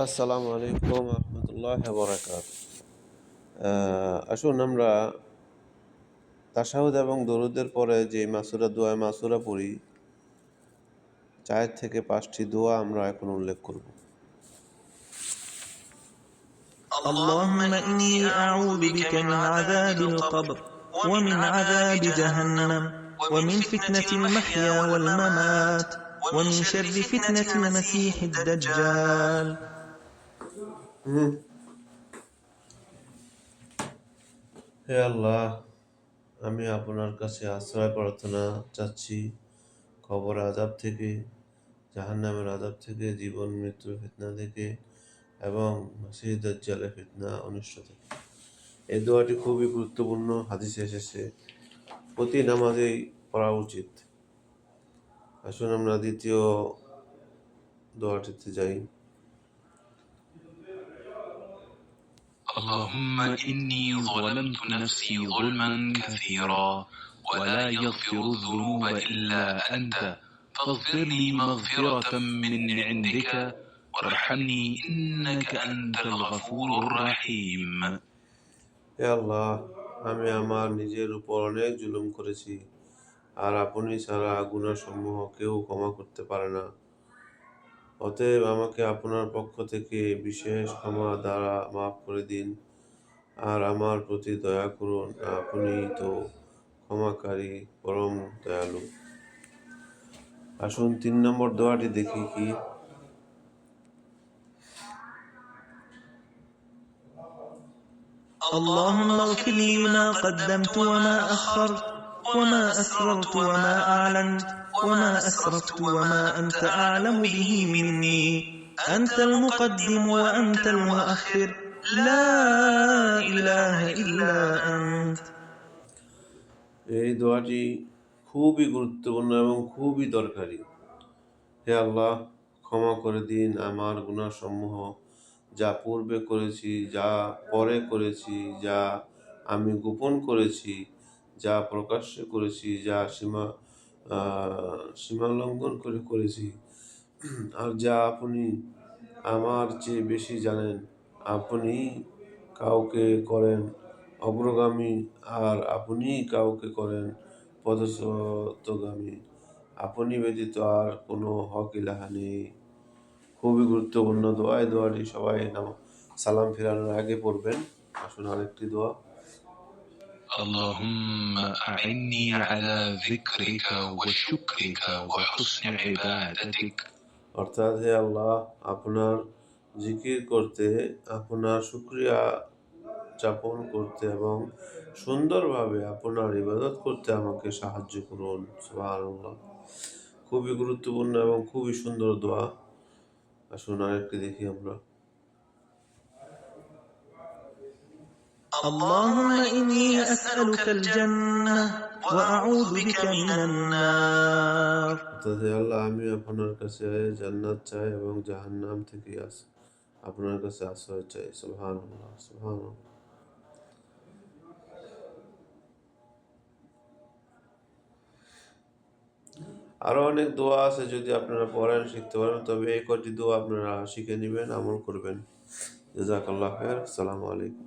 আসসালামু আলাইকুম রহমতুল্লাহ বরাকাত আসুন আমরা তাসাহুদ এবং দরুদের পরে যে মাসুরা দোয়া মাসুরা পড়ি চায়ের থেকে পাঁচটি দোয়া আমরা এখন উল্লেখ করব اللهم إني أعوذ بك من عذاب القبر ومن عذاب جهنم ومن فتنة المحيا والممات ومن شر فتنة المسيح الدجال হে আল্লাহ আমি আপনার কাছে আশ্রয় প্রার্থনা চাচ্ছি। খবর আজাব থেকে, জাহান্নামের আজাব থেকে, জীবন, মৃত্যুর ফিতনা থেকে এবং দাজ্জালের ফিতনা, অনিষ্ট থেকে। এই দোয়াটি খুবই গুরুত্বপূর্ণ, হাদিসে এসেছে। প্রতি নামাজেই পড়া উচিত। আসুন আমরা দ্বিতীয় দোয়াটিতে যাই। اللهم إني ظلمت نفسي ظلما كثيرا ولا يغفر الذنوب إلا أنت فاغفر لي مغفرة من عندك وارحمني إنك أنت الغفور الرحيم হে আল্লাহ আমি আমার নিজের উপর অনেক জুলুম করেছি আর আপনি ছাড়া গুনাহ সমূহ কেউ ক্ষমা করতে পারে না অতএব আমাকে আপনার পক্ষ থেকে বিশেষ ক্ষমা দ্বারা মাফ করে দিন আর আমার প্রতি দয়া করুন আপনি তো ক্ষমাকারী পরম দয়ালু আসুন তিন নম্বর দোয়াটি দেখি কি اللهم اغفر لي ما قدمت وما أخرت وما أسررت وما أعلنت وما أسرفت وما أنت أعلم به مني أنت المقدم وأنت المؤخر لا إله إلا أنت এই দোয়াটি খুবই গুরুত্বপূর্ণ এবং খুবই দরকারি হে আল্লাহ ক্ষমা করে দিন আমার গুণাসমূহ যা পূর্বে করেছি যা পরে করেছি যা আমি গোপন করেছি যা প্রকাশ্যে করেছি যা সীমা আহ, সীমা লঙ্ঘন করে করেছি। আর যা আপনি আমার চেয়ে বেশি জানেন, আপনি কাউকে করেন অগ্রগামী, আর আপনি কাউকে করেন পদস্রতগামী আপনি ব্যতীত আর কোনো হক ইলাহা নেই। খুবই গুরুত্বপূর্ণ দোয়া। এই দোয়াটি সবাই নাম সালাম ফেরানোর আগে পড়বেন। আসুন আরেকটি দোয়া। اللهم أعني على ذكرك وشكرك وحسن عبادتك অর্থাৎ হে আল্লাহ আপনার জিকির করতে আপনার শুক্রিয়া যাপন করতে এবং সুন্দরভাবে আপনার ইবাদত করতে আমাকে সাহায্য করুন সুবহানাল্লাহ খুবই গুরুত্বপূর্ণ এবং খুবই সুন্দর দোয়া আসুন আরেকটি দেখি আমরা اللهم إني أسألك الجنة وأعوذ بك من النار অর্থাৎ হে আল্লাহ আমি আপনার কাছে জান্নাত চাই এবং জাহান্নাম থেকে আস আপনার কাছে আশ্রয় চাই সুবহানাল্লাহ সুবহানাল্লাহ আরো অনেক দোয়া আছে যদি আপনারা পড়েন শিখতে পারেন তবে এই কটি দোয়া আপনারা শিখে নেবেন আমল করবেন জাজাকাল্লাহ খের আসসালামু আলাইকুম